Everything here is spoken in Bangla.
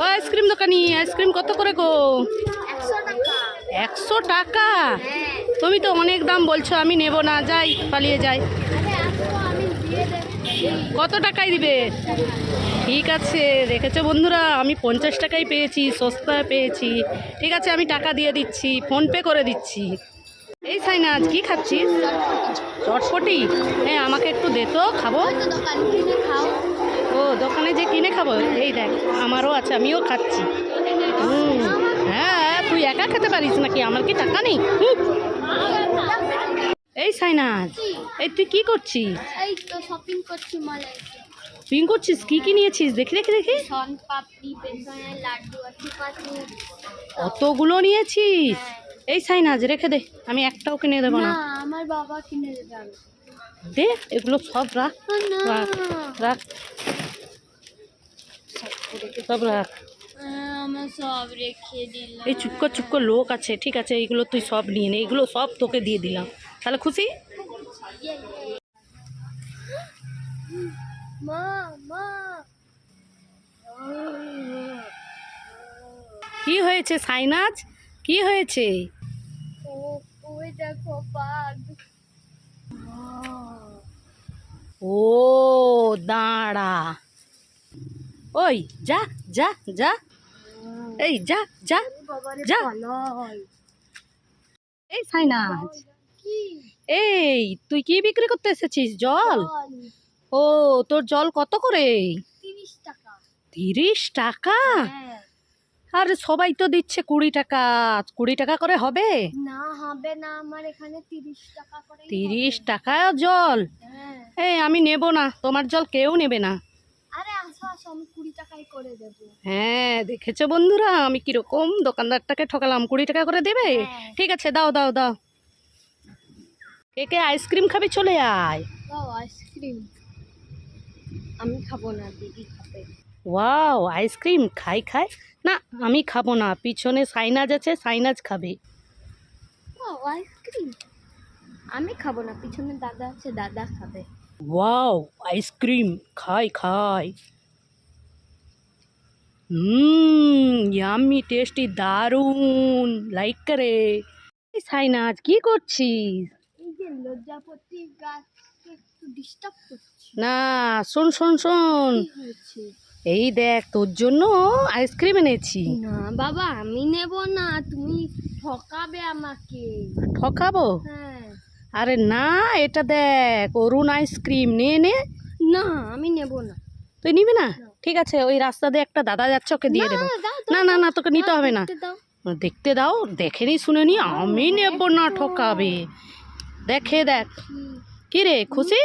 ও আইসক্রিম দোকানি, আইসক্রিম কত করে গো? একশো টাকা? তুমি তো অনেক দাম বলছো, আমি নেব না, যাই, পালিয়ে যাই। কত টাকায় দিবে? ঠিক আছে দেখেছ বন্ধুরা, আমি পঞ্চাশ টাকায় পেয়েছি, সস্তায় পেয়েছি। ঠিক আছে, আমি টাকা দিয়ে দিচ্ছি, ফোনপে করে দিচ্ছি। এই সাইনাজ কি খাচ্ছিস? চটপটি? হ্যাঁ আমাকে একটু দে তো খাব। ও দোকানে যে কিনে খাব? এই দেখ আমারও আছে আমিও খাচ্ছি। হুম, হ্যাঁ তুই একা খেতে পারিস নাকি? আমার কি টাকা নেই। এই সাইনাজ এই তুই কি করছিস? এই তো শপিং করছি মলে তুই করছিস? কি কি নিয়েছিস? দেখি দেখি দেখি। সন পাপড়ি বেসনের লাড্ডু আছে পাতু অতগুলো নিয়েছিস? এই সাইনাজ রেখে দে আমি একটাও কিনে দেবো না। আমার বাবা কিনে দেবে দে এগুলো সব রাখ। রাখ সব রাখ। এই চুপকো চুপকো লোক আছে ঠিক আছে এইগুলো তুই সব নিয়ে নে এগুলো সব তোকে দিয়ে দিলাম। তাহলে খুশি? কি হয়েছে সাইনাজ? কি হয়েছে? ওই দেখো বাঘ। ও দাঁড়া। ওই যা যা যা। এই যা যা যা। এই সাইনাজ এই তুই কি বিক্রি করতে এসেছিস? জল। ও তোর জল কত করে? তিরিশ টাকা। তিরিশ টাকা? হ্যাঁ। আর সবাই তো দিচ্ছে কুড়ি টাকা কুড়ি টাকা করে হবে? না হবে না আমার এখানে তিরিশ টাকা করে তিরিশ টাকা জল? হ্যাঁ। এই আমি নেব না তোমার জল কেউ নেবে না। আরে আসো আসো আমি কুড়ি টাকায় করে দেবো। হ্যাঁ দেখেছ বন্ধুরা আমি কীরকম দোকানদারটাকে ঠকালাম কুড়ি টাকা করে দেবে? হ্যাঁ। ঠিক আছে দাও দাও দাও। কে কে আইসক্রিম খাবে চলে আয়। দাও আইসক্রিম। আমি খাব না দিদি খাবে। ওয়াও আইসক্রিম খাই খাই। না আমি খাব না। পিছনে সাইনাজ আছে সাইনাজ খাবে। আইসক্রিম আমি খাব না পিছনে দাদা আছে দাদা খাবে। ওয়াও আইসক্রিম খাই খাই। হুম ইয়াম্মি টেস্টি দারুণ লাইক করে। সাইনাজ কি করছিস? না শোন শোন শোন। এই দেখ তোর জন্য আইসক্রিম এনেছি। না বাবা আমি নেব না তুমি ঠকাবে আমাকে। ঠকাবো? হ্যাঁ। আরে না এটা দেখ অরুণ আইসক্রিম নে নে। না আমি নেব না। তুই নিবি না? ঠিক আছে ওই রাস্তা দিয়ে একটা দাদা যাচ্ছে ওকে দিয়ে দেবো। না, না না তোকে নিতে হবে না। দেখতে দাও। দেখতে দাও দেখে নি শুনে নি আমি নেব না ঠকাবে। দেখে দেখ। কি রে খুশি?